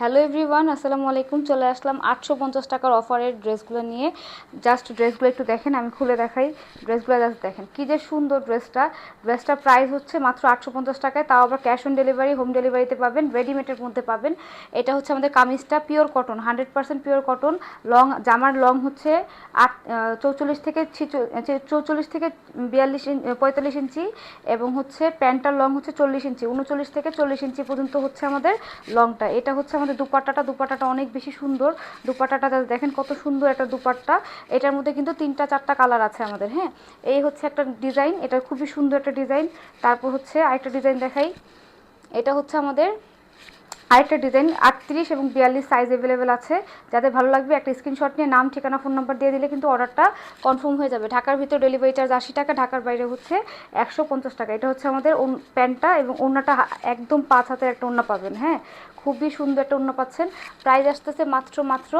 Hello everyone আসসালামু আলাইকুম। চলে আসলাম আটশো পঞ্চাশ টাকার অফারের ড্রেসগুলো নিয়ে। জাস্ট ড্রেসগুলো একটু দেখেন, আমি খুলে দেখাই। ড্রেসগুলো জাস্ট দেখেন। কী যে সুন্দর ড্রেসটা। ড্রেসটা প্রাইস হচ্ছে মাত্র আটশো পঞ্চাশ টাকায়। তাও আবার ক্যাশ অন ডেলিভারি হোম ডেলিভারিতে পাবেন রেডিমেডের মধ্যে পাবেন। এটা হচ্ছে আমাদের কামিজটা pure cotton hundred percent pure cotton long জামার লং হচ্ছে আট চৌচল্লিশ থেকে চৌচল্লিশ থেকে বিয়াল্লিশ পঁয়তাল্লিশ ইঞ্চি। এবং হচ্ছে প্যান্টটার লং হচ্ছে চল্লিশ ইঞ্চি, উনচল্লিশ থেকে চল্লিশ ইঞ্চি পর্যন্ত হচ্ছে আমাদের লংটা এটা হচ্ছে আমাদের দুপাট্টাটা দুপাট্টাটা অনেক বেশি সুন্দর। দুপাট্টাটা দেখেন কত সুন্দর একটা দুপাট্টা। এটার মধ্যে কিন্তু তিনটা, চারটা কালার আছে আমাদের হ্যাঁ? এই হচ্ছে একটা ডিজাইন, এটা খুবই সুন্দর একটা ডিজাইন। তারপর হচ্ছে আরেকটা ডিজাইন দেখাই। এটা হচ্ছে আমাদের আরেকটা ডিজাইন, আটত্রিশ এবং বিয়াল্লিশ সাইজ অ্যাভেলেবেল আছে। যাদের ভালো লাগবে একটা স্ক্রিনশট নিয়ে, নাম, ঠিকানা ফোন নাম্বার দিয়ে দিলে কিন্তু অর্ডারটা কনফার্ম হয়ে যাবে। ঢাকার ভিতর ডেলিভারি চার্জ আশি টাকা, ঢাকার বাইরে হচ্ছে একশো পঞ্চাশ টাকা। এটা হচ্ছে আমাদের প্যান্টটা এবং ওনাটা একদম পাঁচ হাতের একটা ওনা পাবেন হ্যাঁ? খুবই সুন্দর একটা ওনা পাচ্ছেন। প্রাইস আসতেছে মাত্র মাত্র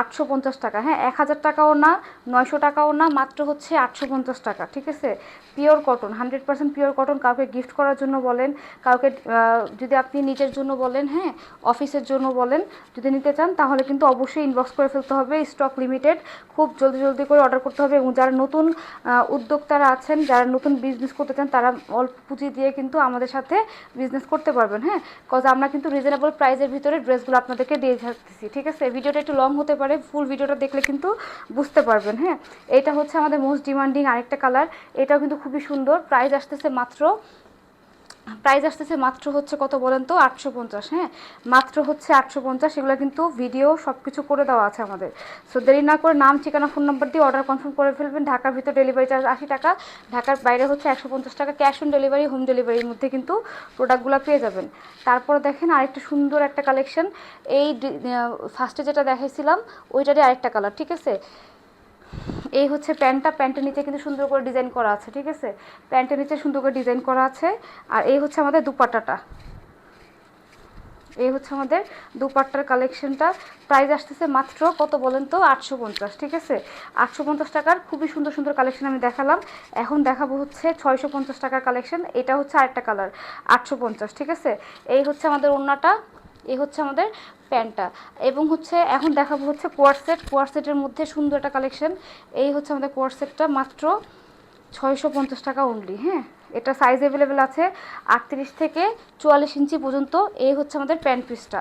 আটশো পঞ্চাশ টাকা। হ্যাঁ এক হাজার টাকাও না, নয়শো টাকাও না, মাত্র হচ্ছে আটশো পঞ্চাশ টাকা, ঠিক আছে? Pure cotton hundred percent pure cotton কাউকে গিফট করার জন্য বলেন, কাউকে যদি আপনি নিজের জন্য বলেন হ্যাঁ অফিসের জন্য বলেন, যদি নিতে চান, তাহলে কিন্তু অবশ্যই ইনবক্স করে ফেলতে হবে স্টক লিমিটেড খুব জলদি জলদি করে অর্ডার করতে হবে এবং যারা নতুন উদ্যোক্তারা আছেন, যারা নতুন বিজনেস করতে চান, তারা অল্প পুঁজি দিয়ে কিন্তু আমাদের সাথে বিজনেস করতে পারবেন হ্যাঁ? কজ আমরা কিন্তু রিজনেবল প্রাইসের ভিতরে ড্রেসগুলো আপনাদেরকে দিয়ে থাকতেছি ঠিক আছে? ভিডিওটা একটু লং হতে পারে। ফুল ভিডিওটা দেখলে কিন্তু বুঝতে পারবেন হ্যাঁ? এটা হচ্ছে আমাদের মোস্ট ডিমান্ডিং আরেকটা কালার এটাও কিন্তু খুবই সুন্দর প্রাইস আসতেছে মাত্র প্রাইস আসতেছে মাত্র হচ্ছে কত বলেন তো? আটশো পঞ্চাশ হ্যাঁ? মাত্র হচ্ছে আটশো পঞ্চাশ, এগুলো কিন্তু ভিডিও সব কিছু করে দেওয়া আছে আমাদের। সো দেরি না করে নাম, ঠিকানা ফোন নাম্বার দিয়ে অর্ডার কনফার্ম করে ফেলবেন। ঢাকার ভিতর ডেলিভারি চার্জ আশি টাকা, ঢাকার বাইরে হচ্ছে একশো পঞ্চাশ টাকা। ক্যাশ অন ডেলিভারি হোম ডেলিভারির মধ্যে কিন্তু প্রোডাক্টগুলো পেয়ে যাবেন। তারপর দেখেন আরেকটা সুন্দর একটা কালেকশন এই ফার্স্টে যেটা দেখাইছিলাম, ওইটারই আরেকটা কালার ঠিক আছে? এই হচ্ছে প্যান্টটা, প্যান্টের নিচে কিন্তু সুন্দর করে ডিজাইন করা আছে, ঠিক আছে? প্যান্টের নিচে সুন্দর করে ডিজাইন করা আছে। আর এই হচ্ছে আমাদের দুপাট্টাটা। এই হচ্ছে আমাদের দুপাট্টার কালেকশনটা। প্রাইস আসতেছে মাত্র কত বলেন তো? আটশো পঞ্চাশ, ঠিক আছে? আটশো পঞ্চাশ টাকার খুবই সুন্দর সুন্দর কালেকশন আমি দেখালাম। এখন দেখাবো হচ্ছে ছয়শো পঞ্চাশ টাকার কালেকশন। এটা হচ্ছে আরেকটা কালার, আটশো পঞ্চাশ, ঠিক আছে? এই হচ্ছে আমাদের ওড়নাটা। এই হচ্ছে আমাদের প্যান্টটা। এবং হচ্ছে এখন দেখাবো হচ্ছে কোয়ার সেট কোয়ার সেটের মধ্যে সুন্দর একটা কালেকশন। এই হচ্ছে আমাদের কোয়ার সেটটা মাত্র ছয়শো পঞ্চাশ টাকা অনলি হ্যাঁ? এটা সাইজ অ্যাভেলেবেল আছে আটত্রিশ থেকে চুয়াল্লিশ ইঞ্চি পর্যন্ত। এই হচ্ছে আমাদের প্যান্ট পিসটা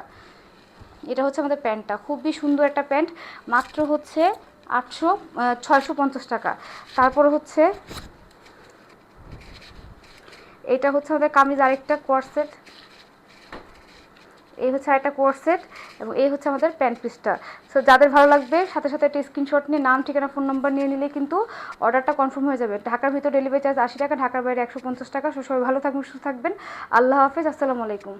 এটা হচ্ছে আমাদের প্যান্টটা। খুবই সুন্দর একটা প্যান্ট। মাত্র হচ্ছে আটশো ছয়শো পঞ্চাশ টাকা। তারপর হচ্ছে এটা হচ্ছে আমাদের কামিজ আরেকটা কোয়ারসেট। এই হচ্ছে আরেকটা কোর্স সেট এবং এই হচ্ছে আমাদের প্যান্ট পিসটা সো যাদের ভালো লাগবে, সাথে সাথে একটা স্ক্রিনশট নিয়ে, নাম, ঠিকানা ফোন নাম্বার নিয়ে নিলে কিন্তু অর্ডারটা কনফার্ম হয়ে যাবে। ঢাকার ভিতর ডেলিভারি চার্জ আশি টাকা, ঢাকার বাইরে একশো পঞ্চাশ টাকা। সবাই ভালো থাকবেন, সুস্থ থাকবেন। আল্লাহ হাফেজ, আসসালামু আলাইকুম।